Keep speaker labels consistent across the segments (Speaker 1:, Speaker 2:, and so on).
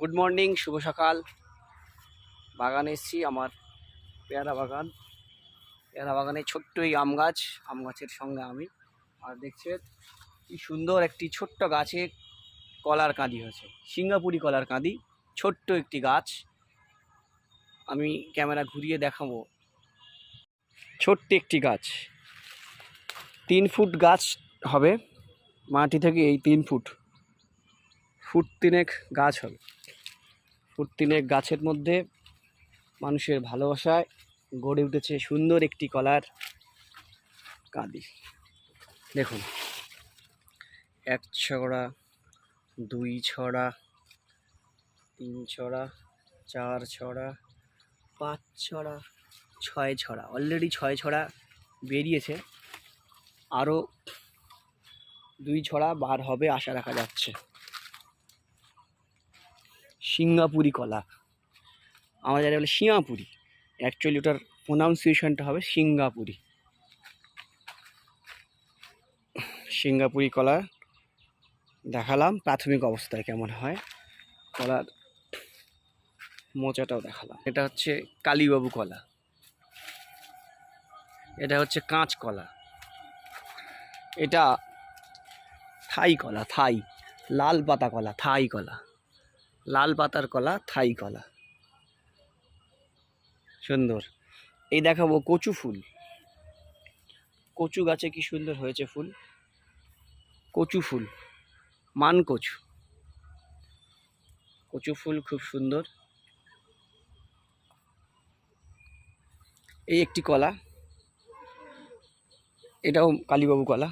Speaker 1: Good morning শুভ সকাল। বাগানে এসেছি আমার পেয়ারা বাগান। পেয়ারা বাগানে ছোট্ট এই আম গাছ, আম গাছের সঙ্গে আমি। আর দেখছেন কি সুন্দর একটি ছোট্ট গাছে কলার কাঁদি হয়েছে। সিঙ্গাপুরি কলার কাঁদি, ছোট্ট একটি গাছ। আমি ক্যামেরা ঘুরিয়ে দেখাবো। ছোট্ট একটি গাছ। তিন ফুট গাছ হবে। মাটি থেকে এই তিন ফুট। ফুট তিনেক গাছ হবে। ফুট গাছের মধ্যে মানুষের ভালোবাসায় গড়ে উঠেছে সুন্দর একটি কলার কাঁদি। দেখুন, এক ছড়া, দুই ছড়া, তিন ছড়া, চার ছড়া, পাঁচ ছড়া, ছয় ছড়া অলরেডি ছয় ছড়া বেরিয়েছে। আরও দুই ছড়া বার হবে আশা রাখা যাচ্ছে। সিঙ্গাপুরি কলা। আমরা যারা বলে সিঙ্গাপুরি অ্যাকচুয়ালি ওটার প্রোনাউন্সিয়েশনটা হবে সিঙ্গাপুরি। সিঙ্গাপুরি কলা দেখালাম, প্রাথমিক অবস্থায় কেমন হয়, কলার মোচাটাও দেখালাম। এটা হচ্ছে কালীবাবু কলা। এটা হচ্ছে কাঁচ কলা। এটা থাই কলা, থাই, লাল পাতা কলা, থাই কলা। লাল পাতার কলা, থাই কলা। সুন্দর। এই দেখাবো কচু ফুল। কচু গাছে কি সুন্দর হয়েছে ফুল? কচু ফুল। মান কচু। কচু ফুল খুব সুন্দর। এই একটি কলা। এটাও কালীবাবু কলা।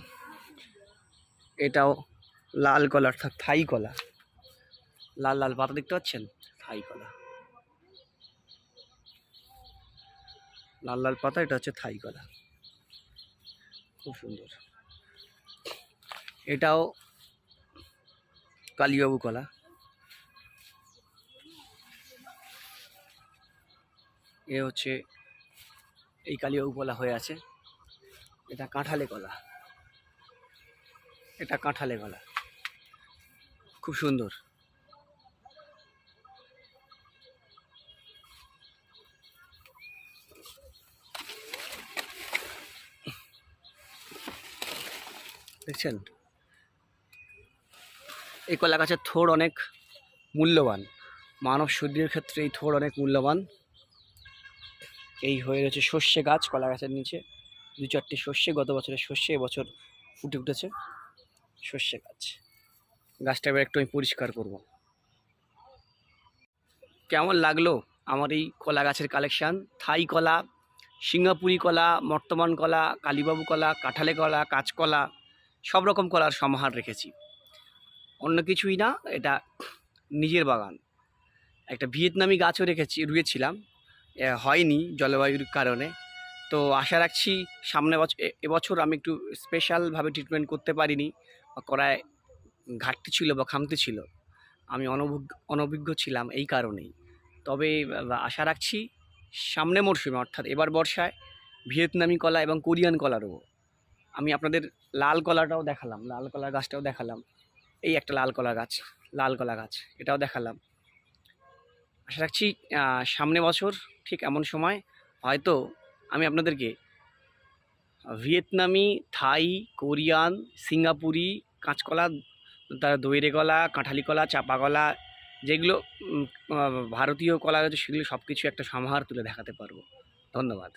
Speaker 1: এটাও লাল কলা অর্থাৎ থাই কলা। লাল লাল পাতা দেখতে পাচ্ছেন? থাই কলা। লাল লাল পাতা, এটা হচ্ছে থাই কলা। খুব সুন্দর। এটাও কালীবাবু কলা। এ হচ্ছে এই কালীবাবু কলা হয়ে আছে। এটা কাঁঠালে কলা। এটা কাঁঠালে কলা। খুব সুন্দর। দেখছেন? এই কলা গাছের থোড় অনেক মূল্যবান। মানব শরীরের ক্ষেত্রে এই থোড় অনেক মূল্যবান। এই হয়ে রয়েছে সর্ষে গাছ, কলা গাছের নিচে। দু চারটি সর্ষে, গত বছরের সর্ষে, এবছর ফুটে উঠেছে সর্ষে গাছ। গাছটা এবার একটু আমি পরিষ্কার করব। কেমন লাগল আমার এই কলা গাছের কালেকশান? থাই কলা, সিঙ্গাপুরি কলা, বর্তমান কলা, কালীবাবু কলা, কাঁঠালে কলা, কাঁচকলা সব রকম কলার সমাহার রেখেছি। অন্য কিছুই না, এটা নিজের বাগান। একটা ভিয়েতনামি গাছও রেখেছি, রুয়েছিলাম। হয়নি জলবায়ুর কারণে। তো আশা রাখছি সামনে বছর এবছর আমি একটু স্পেশালভাবে ট্রিটমেন্ট করতে পারিনি। বা করায় ঘাটতি ছিল বা খামতি ছিল। আমি অনভিজ্ঞ অনভিজ্ঞ ছিলাম এই কারণেই। তবে আশা রাখছি সামনে মরশুমে, অর্থাৎ এবার বর্ষায়, ভিয়েতনামি কলা এবং কোরিয়ান কলা রোবো। আমি আপনাদের লাল কলাটাও দেখালাম, লাল কলার গাছটাও দেখালাম। এই একটা লাল কলা গাছ, লাল কলা গাছ, এটাও দেখালাম। আশা রাখছি সামনে বছর ঠিক এমন সময় হয়তো আমি আপনাদেরকে ভিয়েতনামি, থাই, কোরিয়ান, সিঙ্গাপুরি, কাঁচকলা, তার দইরে কলা, কাঁঠালি কলা, চাপা কলা, যেগুলো ভারতীয় কলা আছে সেগুলো সব কিছু একটা সমাহার তুলে দেখাতে পারব। ধন্যবাদ।